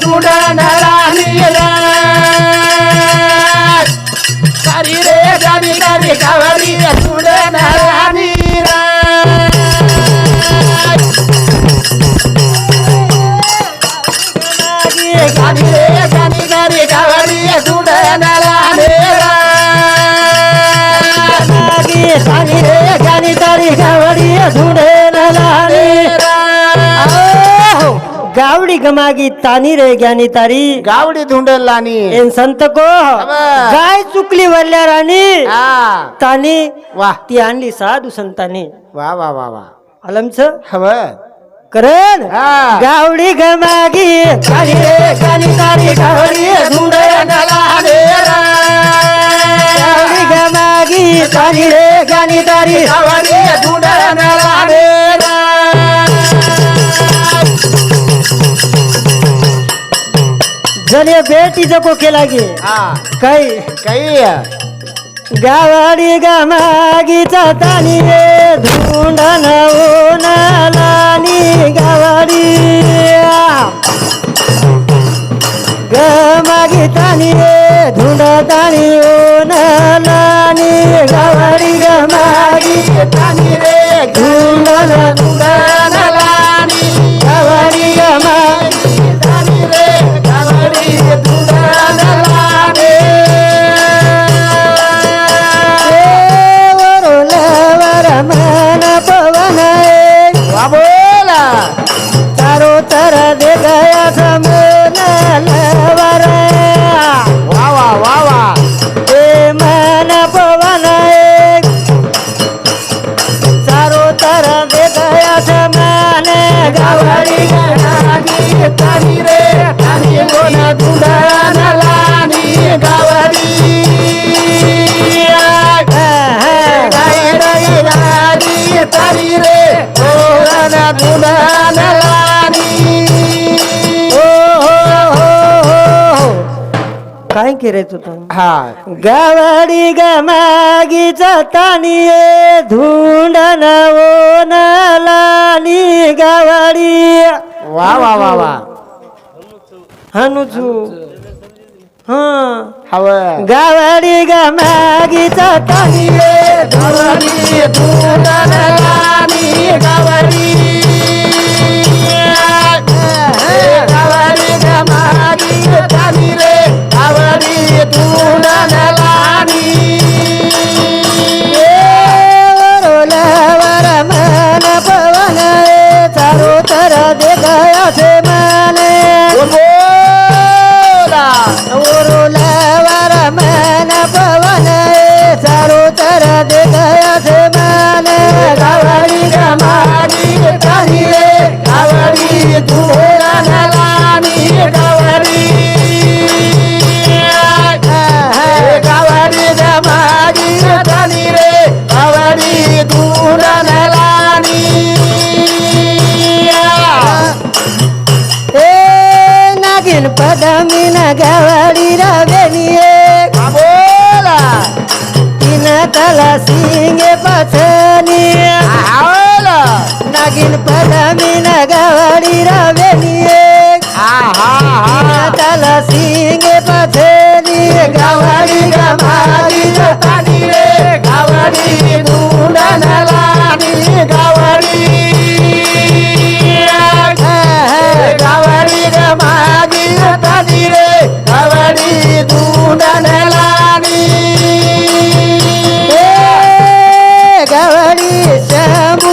Sudden राणी सारी रे गाणी गाणी गावडी सुडन राणी गाणी रे गाणी गाणी गावडी सुडन राणी सानी रे गाणी तारी गावडी धुडे गावडी गमागी तानी रे ज्ञानी तारी गावडी धुंडल लाणी एन संत को गाय चुकली वरल्या राणी तानी वा ती आणली साधू संतानी वा वा वा वा अलमच हवं करण. गावडी गमागी गाणी रे गाणी तारी गावडी धुडे गावडी गमागी तानी रे गाणी तारी जले बेटी जको केला गे काही? गावाडी गमागीचा तानी रे धुंडन लानी गावाडी. गमागी तानी रे धुंड तानी ओन लानी गावाडी गमागी. धुंडन गावाडी गाणी तानी रे कोण गाय रे गाडी तानी रे. कोण तुडन लानी ओ हो हो हो काय करायचं तू हा. गावडी गमागीचा तानी ए धुंडन ओन लानी गावडी वा वा वा वा. हनुजू हा हवं गावडी गावडी तुडन लानी गावडी गावडी पदमीन गावडी रवेनी ए बोला तीन तला सिंगे पछनी बोला नागिन पदमीन गावडी रवेनी ए हा हा तला सिंगे पछनी गावडी गमाडी तानी रे गावडी तुडन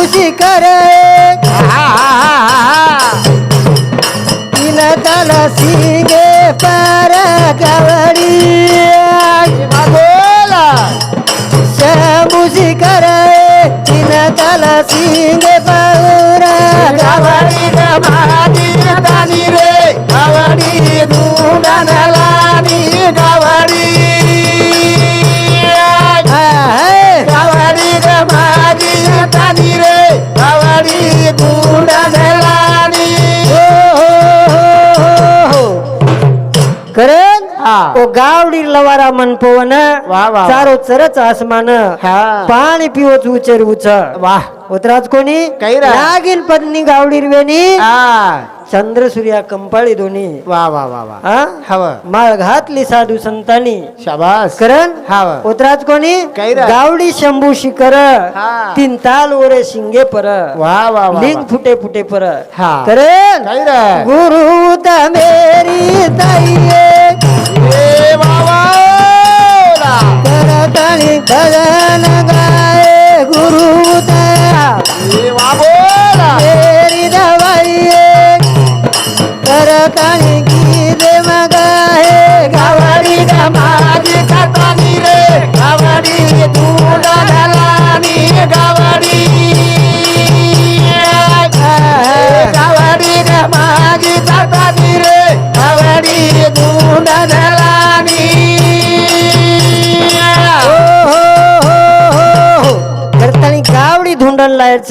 शंभूशी करे? तीन तला सिंगे पार गावडी बोला. शंभूशी करे तीन तला सिंगे पार गावडी करण हा. ओ गावडी लवारा मन पवन वा, वा. चारो चरच आसमान हा. पाणी पिवच उचर उच वाह उतराज कोणी काही रा. नागिन चंद्र सूर्या कंपाळी दोन्ही. वा वा वा वा. हा? हवं. माळ घातली साधू संतांनी. शाबास. करण? हाव. उतराज कोणी. गावडी शंभू शिकर हा. तीन ताल ओरे शिंगे पर. वा वा वा लिंग फुटे फुटे पर. हा. करण? रे गुरु त मेरी ताईये ए वा वा ला. करताळी भजन गाये गुरु तया ए para cair que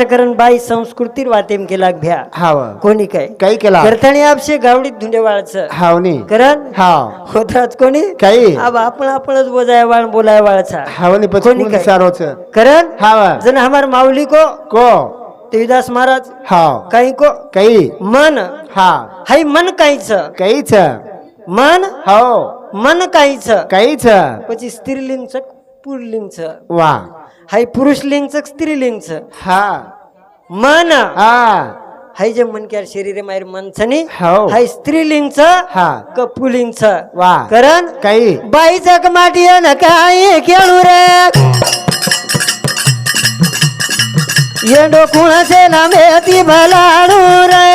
करण बाई संस्कृती वाटेम केला भ्या? हाव. कोणी काय? काही केला. करतानी आपशे गावडीत धुंडे वाळचं हावनी करण? हा होतात कोणी? काही. अब आपण आपणच बोजाय वाळ बोलाय वाळचा हावनी कोणी काय? करण? हा जण हमार माऊली को? को? देवीदास महाराज? हाव. काही को? काही. मन? हा हाय मन काहीच. काहीच. मन? हो मन काहीच. काहीच. पची स्त्रीलिंगच पुरलिंगच. वा. हाय पुरुष पुरुषलिंगचं च हा. मन. हा. हाय जे मन क्या शरीर मायर मनसनी. हो. हाय स्त्रीलिंगच हा. कपुलिंगच वा. कारण काही. बाई जग माटी न काही खेळू रे. येडो कुणाचे नामे ती भलाडू रे.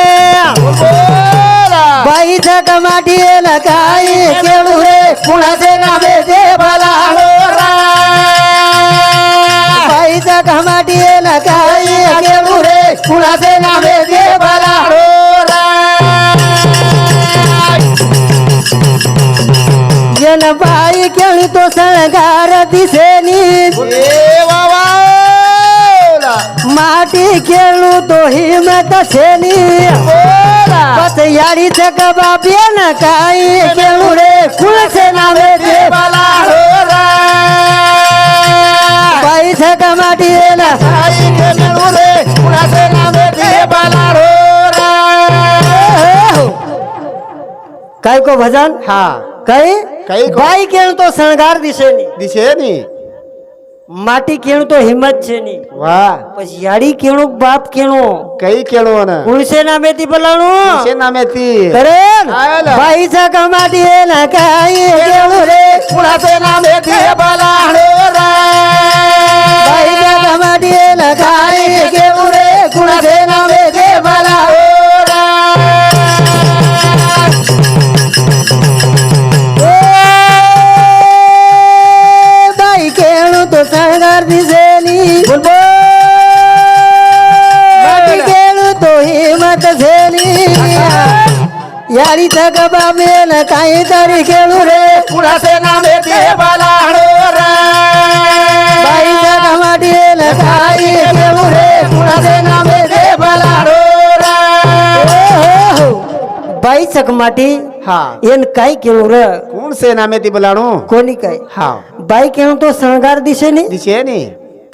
बाई जग माटी न काही खेळू रे. कुणाचे नामे ते भलाडू रे. पैसा कामाटी ना काय गेलो रे कुणाचे नावे देवाला जन बाई केळी तो सणगार दिसेनी माटी खेळू तो हिमत सेनी बस याडीच कबाब ना काही खेळू रे कुणाचे नावे देवाला કઈ કો ભજન? હા. કઈ? કઈ ભાઈ કેણ તો શણગાર દિશે ની. દિશે ની? માટી કેણું તો હિંમત છે ની. વાહ. પછી યાડી કેણું બાપ કેણું? કઈ કેણું ને કુણસે નામે થી બોલાણું કુણસે નામે થી અરે ભાઈ છે કમાટી એ ના કાઈ કેણું રે કુણસે નામે થી બોલાણો રે. ભાઈ છે કમાટી એ ના કાઈ કેણું રે? કુણસે નામે यारी तग बाबेल काहीतरी खेळू रे. कुणाचे नाम हो, हो, हो. हा येन काय केलो र? कोण से नाम येते बलाणो कोणी काय? हा. बाई केव तो शृंगार दिसे नी दिसे नी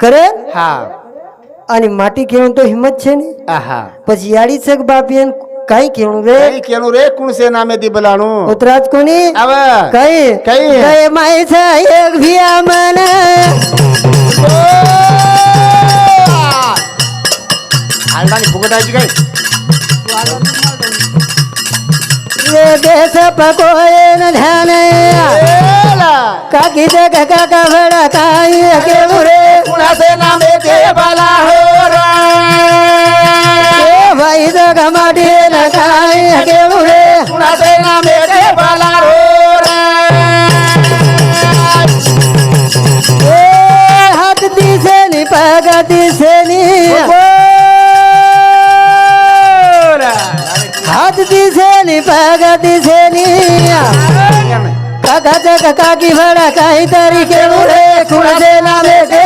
करे हा. आणि माटी केव तो हिम्मत छे नी आहा पण याडीच बाप येन काही खेळू रे काही खेळू रे कुण से नामे ती बलाणू उतराज कोणी अव काही काही काय मायचा एक भिया मन आणि फुगटायची काय देश का ध्यान काकी का काका भरा काही रे कुणा से नामे ते बाला हो ए भाई जग माटी न काई के मुरे कुणाचे नामे ते बोला हो ए हात दिसे नि पग दिसे नि हात दिसे नि पग दिसे नि काका जग काकी बड़ा काई तरी के मुरे कुणाचे नामे ते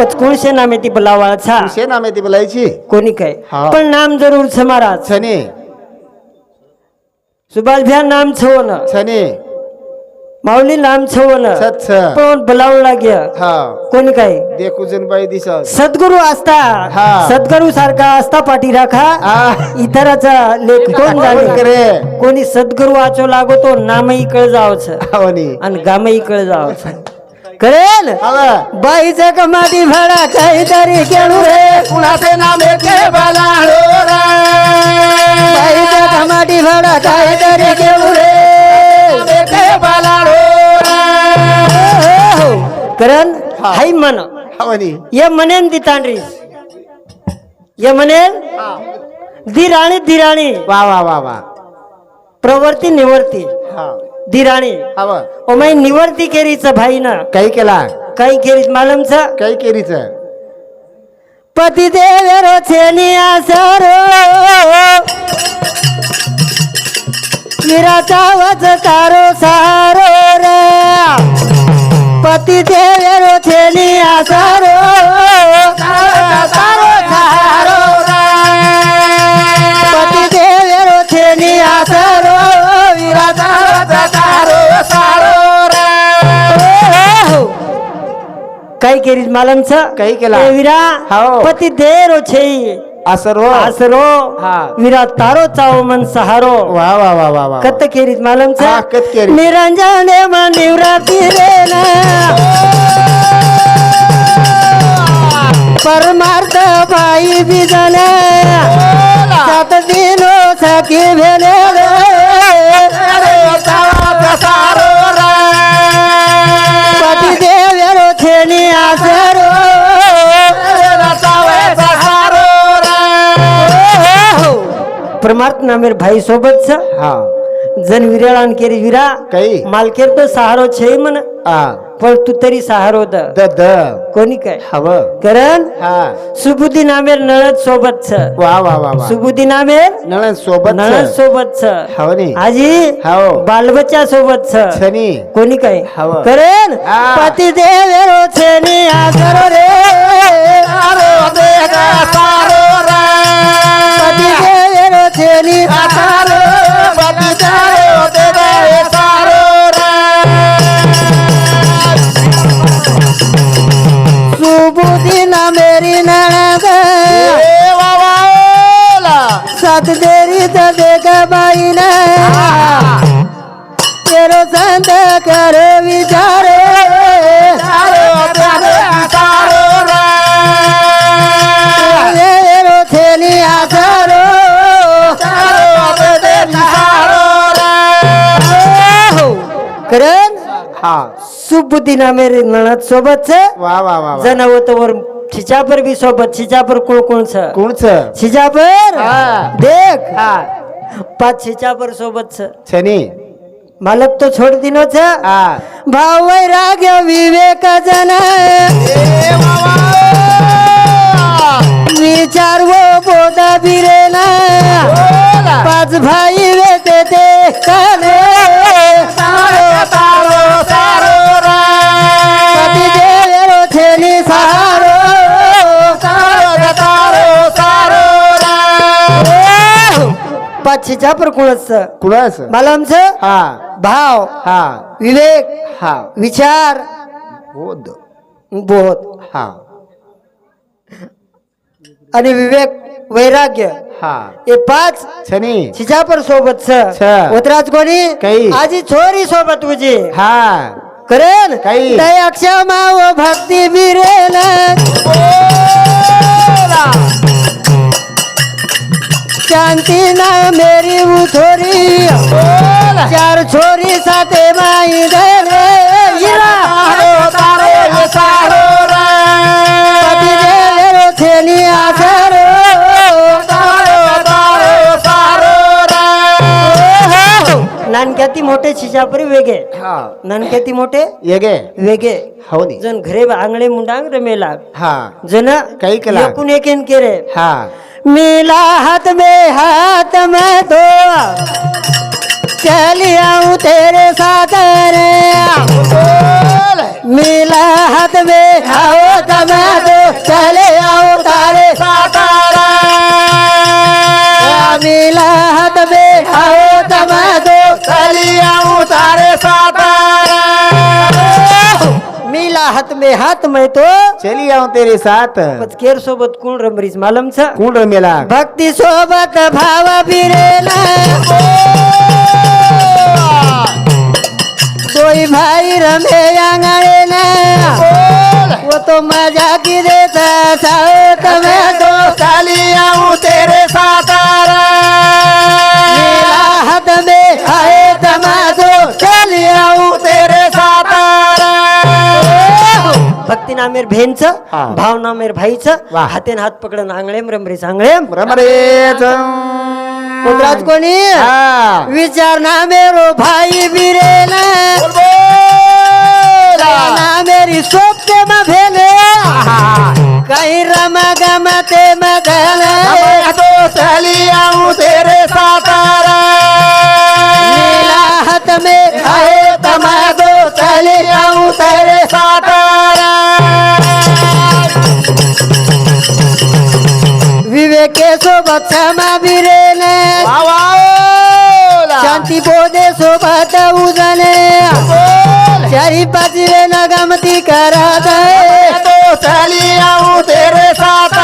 हो पचकुळशे नामे ती बोलावा छा कुणाचे नामे ती बोलायची कोणी काय. पण नाम जरूर છે महाराज छने सुभाष भ्या नाम छवण छने माऊली नाम छवण छत छ पण बोलावं लाग्या हा कोणी काय देखू जन बाई दिसत सद्गुरू असता. सद्गुरू सारखा असता पाठी राखा इतराचा लेख कोण जाणे करे कोणी सद्गुरू वाचो लागो तो नामही कळ जावच आणि गामही कळ जावच कळेल हवा. बाईचा कमाटी भाडा काहीतरी केळू रे? कुणाचे नामे ते बलाळो बाईचा कमाटी भाडा काहीतरी केळू रे? नामे ते बलाळो करण हाय मन ये मनेन दी तांडरी ये मनेन दिराणी दिराणी. वा वा वा वा. प्रवर्ती निवर्ती दिराणी हवा। ओमाई निवर्ती केरीच भाई ना काही केला? काही केरीच मालमच? काही केरीच? पती देवेरो छेनी आसरो। विराचा वच तारो सारो रे। पती देवेरो छेनी आसरो। सारो सारो। काही केरीच मालमच? काही केला. विरा हाओ. पती देरो छे. असरो आसरो. हा. विरा तारो चाव मन सहारो. वा वा वा वा वा कत केरीत मालम हा, कत केरी. निरंजन मन निवृत्ती रे ना. परमार्थ बाई बिजन सात दिनो सखी भेले रे. पती देवेरो छेनी आसरो परमार्थ नामेर भाई सोबत हा. जन विरळान केरी विरा काही मालकेर तो सहारो छे मन आ. पण तू तरी सहारो द. The the. कोणी काय? हव. करण? हा. सुबुद्धी नामेर नळद सोबत छ. वा वा वा सुबुद्धी नामेर नळन सोबत नळद सोबत छ. हवनी आजी हाओ. बालबच्चा सोबत छ. छनी कोणी काय? हाव. करण. पती देवेरो छेनी आसरो रे. पती देवेरो छेनी सुबुद्धी सात देरी त देख बाई ना तेरो संत कर विचार। तेरो करण हा। सुबुद्धी नामेरी नळद सोबत वा वा वा वा। जनावतवर छिचापर भी सोबत छिचापर कोण कोण छ कोणच? छिचापर हा. देख. हा. पाच छिचापर सोबत छ छनी मालक तो छोड दिनो छ हा भाव वैराग्य विवेक जन पाचशेच्या पर कुळच? कुणाच मालमच हा. भाव? हा. विवेक? हा. विचार? बोध. बोध. हा. आणि विवेक? वैराग्य. हा. हे पाच? छनी छिजापर सोबत छ. उतराज कोणी? काही. आजी छोरी सोबत तुझी. हा. करेन काही. दया क्षमा व भक्ती बिरेन शांती ना मेरी उथोरी चार छोरी साथे माई दे रे हिरा पती देवेरो छेनी आसरो नानक्याती मोठे छिजापरी वेगे हा. नानक्याती मोठे येगे वेगे हो नी. जन घरे आंगळे मुंडांग रमेला. हा. जन काही केला? एकूण एकेन केरे. हा. मिला हाथ में हाथ में दो चली आऊँ तेरे साथ रे। मिला हाथ में हाथ में दो चले आऊ तारे। साथ मिला हाथ में हात में हात में तो चली आऊ तेरे साथ। पचकेर सोबत कोण रमरीच मालम छ कोण रमेला? भक्ती सोबत भाव बिरेला। दोई भाई रमे आंगणे ना। वो तो मजा की देता साथ में तो चली आऊ तेरे साथ मेरा नामेर भेनच हा. भाव नामेर भाईच वा. हातेन हात पकडून आंगळेम रमरे सांगळेम रमरेच कोणी हा. विचार ना मेरो भाई बिरेला बोल बोल. ना मेरी सोपते म भेले काही रमा गमते मगल तो चली आऊ तेरे साथ सोबत क्षमा बिरेले शांती बोधे सोबत उजले चारी पाचवे न गमती करत तो चली आऊ तेरे साथ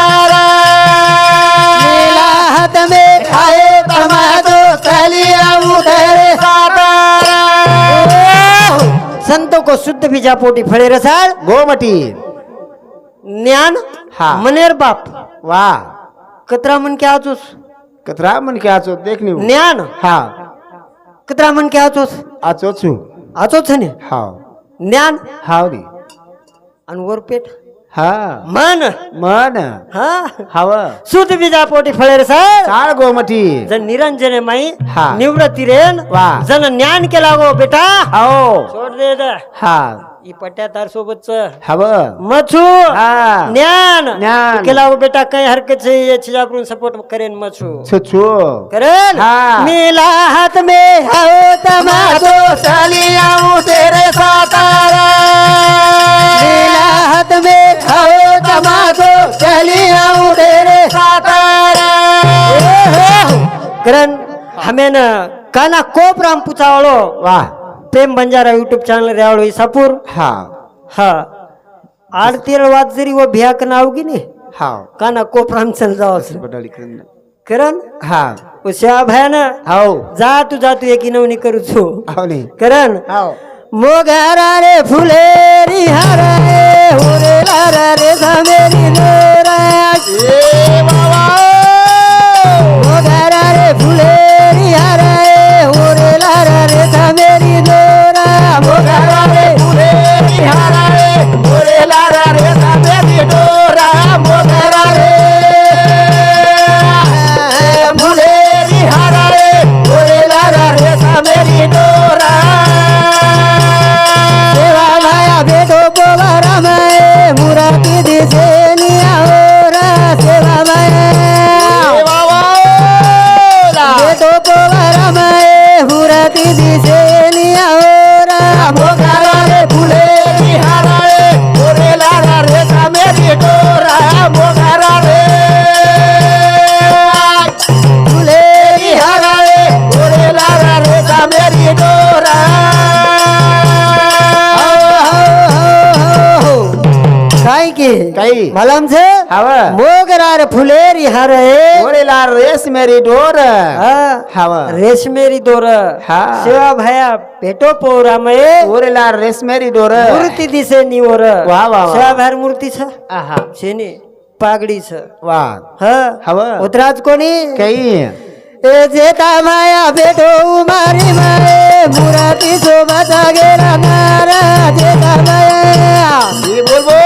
नीला हाथ में आए तमादो चले आऊं तेरे साथ संतों को शुद्ध बीजा पोटी फळे रसाळ गोमटी ज्ञान हा. मनेर बाप. वा. कतरा मन क्या आचोस कतरा मन के आचो देख नी ज्ञान? हा। कतरा मन क्या आचोस आचो छु आचोच ने? हाव ज्ञान? हाव दी। आणि वरपेट हा। मन? मन। हा। हाव। शुद्ध बीजा पोटी फळे रसाळ चाळ गोमटी। जन निरंजने माई हा. निवृत्ती रेन। वा. जन ज्ञान केला गो बेटा। हाव सोड दे द. हा। ई पट्या तार सोबतच हाव मछू हा ज्ञान ज्ञान. केला गो बेटा काही हरकत से ये छिजापरून सपोर्ट करेन मछू छु छु करेन हा. मेला हाथ में आओ तमाशो आऊ तेरे साथ मेला हाथ में आओ तमाशो आऊं तेरे साथ करण हमें न काना कोप राम पुचावळो वा प्रेम बंजारा युट्यूब चॅनल रेवाळो इसापूर हा. हा. आरतीर वाद जरी वो भियाक नाव की नाही हाव काना कोप राम चल करून करण? हा. वो श्या भयान? हाव जा तू जा तू एक नवनी करू छो हाव नी. करण? हाव मोगारा रे फुलेरी हारा रे रे समेरी लोरा मोगारा रे फुलेरी हारा रे सामेरी डोरा मोगरा की काही मलम से हव मोगरार फुलेरी हरे ओरे लार रेस मेरी डोर हव रेशमेरी हा. सेवा भया भेटो पोरा मये ओरे लार रेस मेरी डोर मूर्ती दिसे निवर वा, वा, वा. सेवा भयर मूर्ती छ आहा शेनी पागडी छ वा ह हव उतराज कोणी काही ए जेता माया भेटो उमारी माये मुराती शोभाचा गेला नारा जेता माया बोल बोला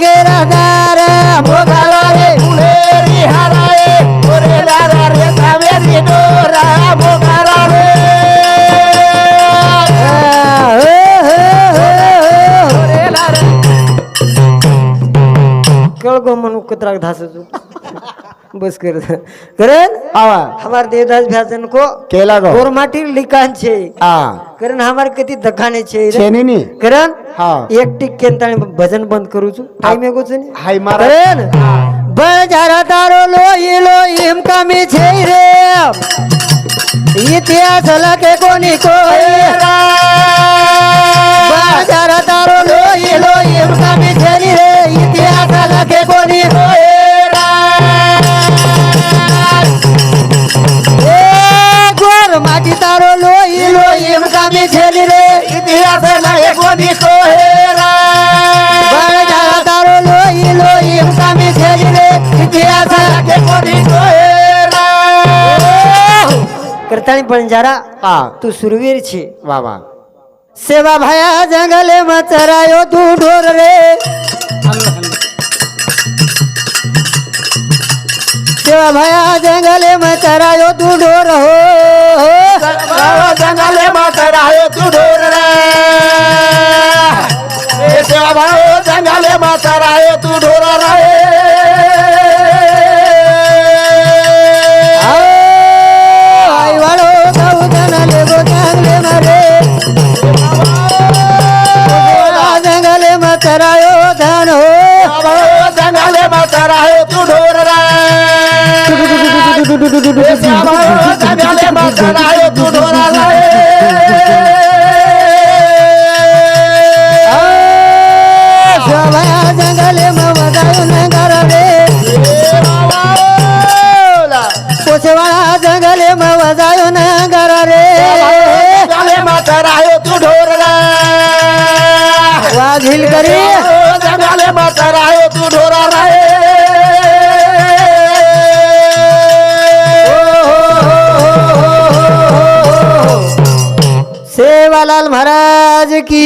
गिरधार मोगाला रे पुणेरी हो, हो, हो, कळगो म्हणून कुत्राक धासच बस कर। करण? आवा हमार देवदास भ्याजन को केला गो। और माटी लिकान छे। हां करण हमार कती दखाने छे छेनी नहीं करण? हां। एक टिक के ताने भजन बंद करू छु। टाइम एगो छे हाय मारा। करण? बजारा तारो लोई लोई हम कमी छे रे। इतिहास लगे कोनी कोई बजारा तारो लोई लोई हम कमी छे रे। इतिहास लगे कोनी कोई मी लोई लोई उठा मी झेलिले इतिहासाचे कोणी करताळी हो. बंजारा पा तू सुरवीर छे. वा सेवा भया जंगले मचरायो तू ढोर रे. सेवा भया जंगले मचरायो तू ढोर हो. जंगले मचरायो तू ढोर रे. माता राय तू ढोरा राय आई वाळो गाऊ जनाले गो चांगले मारे जंगले मतरायो धन हो. जंगले मतरायो तू ढोर राय जंगले मतरायो जाऊन घरा रे. माता हो तू ढोरला. वाजिल करी जगाले माता हो तू ढोरा राय सेवालाल महाराज की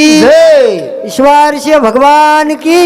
ईश्वर से भगवान की